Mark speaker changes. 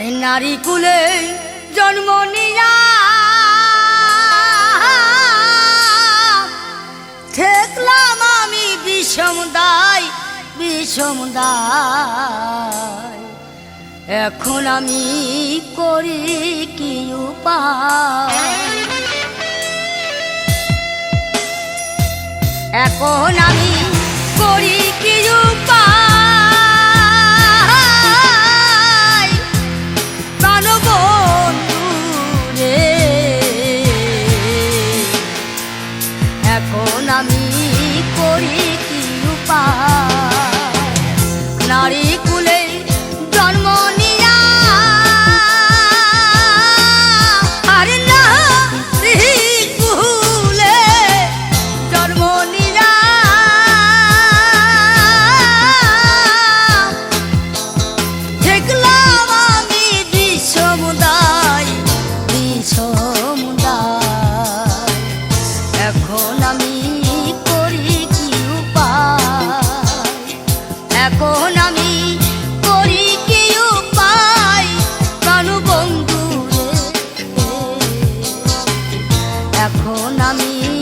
Speaker 1: আরে নারী কুলে জন্ম নিয়া। আমি বিষম দায় বিষম দায়। এখন আমি করি কি উপায়? এখন আমি এখন আমি